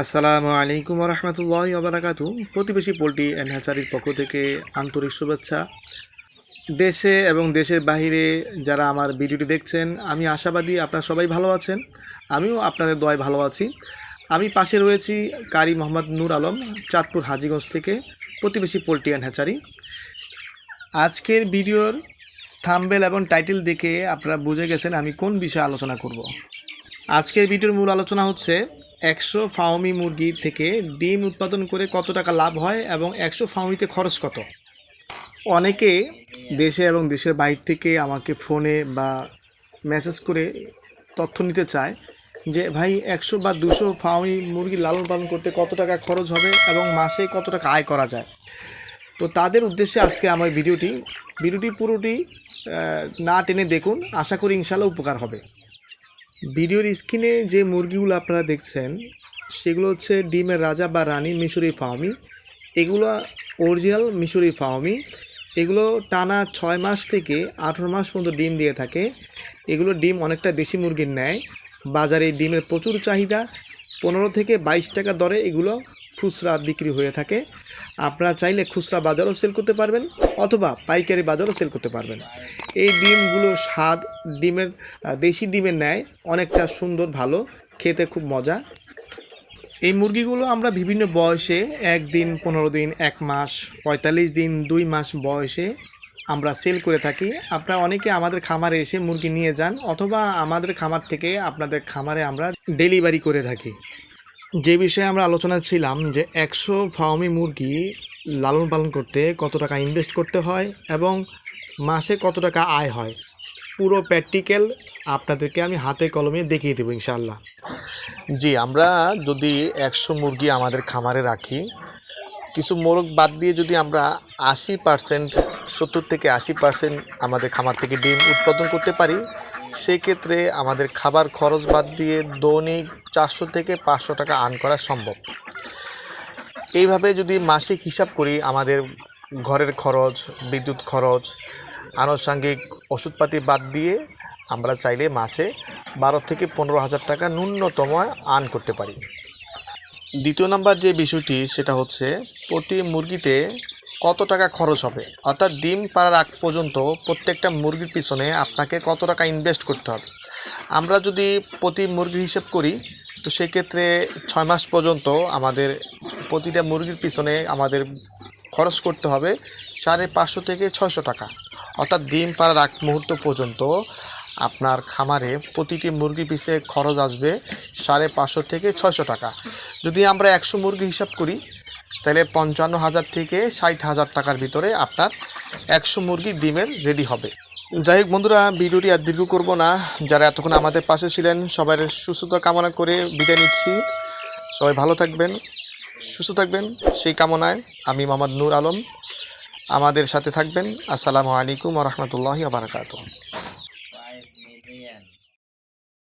আসসালামু আলাইকুম রহমতুল্লাহ ওবরাকাতু প্রতিবেশী পোলট্রি অ্যান্ড হ্যাচারির পক্ষ থেকে আন্তরিক শুভেচ্ছা। দেশে এবং দেশের বাইরে যারা আমার ভিডিওটি দেখছেন, আমি আশাবাদী আপনারা সবাই ভালো আছেন। আমিও আপনাদের দয় ভালো আছি। আমি পাশে রয়েছি কারি মোহাম্মদ নূর আলম, চাঁদপুর হাজিগঞ্জ থেকে প্রতিবেশী পোলট্রি অ্যান্ড হ্যাচারি আজকের ভিডিওর থাম্বেল এবং টাইটেল দেখে আপনারা বুঝে গেছেন আমি কোন বিষয়ে আলোচনা করব। আজকের ভিডিওর মূল আলোচনা হচ্ছে একশো ফাউমি মুরগি থেকে ডিম উৎপাদন করে কত টাকা লাভ হয় এবং একশো ফাউমিতে খরচ কত? অনেকে দেশে এবং দেশের বাইরে থেকে আমাকে ফোনে বা মেসেজ করে তথ্য নিতে চায় যে, ভাই, একশো বা দুশো ফাউমি মুরগি লালন পালন করতে কত টাকা খরচ হবে এবং মাসে কত টাকা আয় করা যায়? তো তাদের উদ্দেশ্যে আজকে আমার ভিডিওটি ভিডিওটি পুরোটি না টেনে দেখুন। আশা করি ইনশাল্লাহ উপকার হবে। ভিডিওর স্ক্রিনে যে মুরগিগুলো আপনারা দেখছেন, সেগুলো হচ্ছে ডিমের রাজা বা রানী মিশরি ফার্মি এগুলো অরিজিনাল মিশরি ফাউমি এগুলো টানা ছয় মাস থেকে আঠেরো মাস পর্যন্ত ডিম দিয়ে থাকে। এগুলো ডিম অনেকটা দেশি মুরগির নেয় বাজারে ডিমের প্রচুর চাহিদা। পনেরো থেকে বাইশ টাকা দরে এগুলো খুচরা বিক্রি হয়ে থাকে। আপনারা চাইলে খুচরা বাজারও সেল করতে পারবেন অথবা পাইকারি বাজারও সেল করতে পারবেন। এই ডিমগুলো স্বাদ ডিমের দেশি ডিমের ন্যায় অনেকটা সুন্দর, ভালো, খেতে খুব মজা। এই মুরগিগুলো আমরা বিভিন্ন বয়সে একদিন পনেরো দিন, এক মাস, পঁয়তাল্লিশ দিন, দুই মাস বয়সে আমরা সেল করে থাকি। আপনারা অনেকে আমাদের খামারে এসে মুরগি নিয়ে যান অথবা আমাদের খামার থেকে আপনাদের খামারে আমরা ডেলিভারি করে থাকি। যে বিষয়ে আমরা আলোচনা ছিলাম যে একশো ফার্মি মুরগি লালন পালন করতে কত টাকা ইনভেস্ট করতে হয় এবং মাসে কত টাকা আয় হয়, পুরো প্র্যাকটিক্যাল আপনাদেরকে আমি হাতে কলমে দেখিয়ে দেবো ইনশাআল্লাহ। জি, আমরা যদি একশো মুরগি আমাদের খামারে রাখি, কিছু মোরগ বাদ দিয়ে যদি আমরা আশি পার্সেন্ট সত্তর থেকে আশি পার্সেন্ট আমাদের খামার থেকে ডিম উৎপাদন করতে পারি সেই ক্ষেত্রে আমাদের খাবার খরচ বাদ দিয়ে দৈনিক চারশো থেকে পাঁচশো টাকা আর্ন করা সম্ভব। এইভাবে যদি মাসিক হিসাব করি, আমাদের ঘরের খরচ, বিদ্যুৎ খরচ, আনুষঙ্গিক ওষুধপাতি বাদ দিয়ে আমরা চাইলে মাসে বারো থেকে পনেরো হাজার টাকা ন্যূনতম আর্ন করতে পারি। দ্বিতীয় নাম্বার যে বিষয়টি, সেটা হচ্ছে প্রতি মুরগিতে কত টাকা খরচ হবে? অর্থাৎ ডিম পাড়ার আগ পর্যন্ত প্রত্যেকটা মুরগির পিছনে আপনাকে কত টাকা ইনভেস্ট করতে হবে? আমরা যদি প্রতি মুরগির হিসেব করি, তো সেক্ষেত্রে ছয় মাস পর্যন্ত আমাদের প্রতিটা মুরগির পিছনে আমাদের খরচ করতে হবে সাড়ে পাঁচশো থেকে ছয়শো টাকা। অর্থাৎ ডিম পাড়ার আগ মুহূর্ত পর্যন্ত আপনার খামারে প্রতিটি মুরগি পিছে খরচ আসবে সাড়ে পাঁচশো থেকে ছয়শো টাকা। যদি আমরা একশো মুরগি হিসাব করি তাহলে পঞ্চান্ন হাজার থেকে ষাট হাজার টাকার ভিতরে আপনার একশো মুরগি ডিমের রেডি হবে। যাই হোক বন্ধুরা, ভিডিওটি আর দীর্ঘ করব না। যারা এতক্ষণ আমাদের পাশে ছিলেন সবার সুস্থতা কামনা করে বিদায় নিচ্ছি। সবাই ভালো থাকবেন, সুস্থ থাকবেন। সেই কামনায় আমি মোহাম্মদ নূর আলম। আমাদের সাথে থাকবেন। আসসালামু আলাইকুম রহমতুল্লাহি বারাকাতু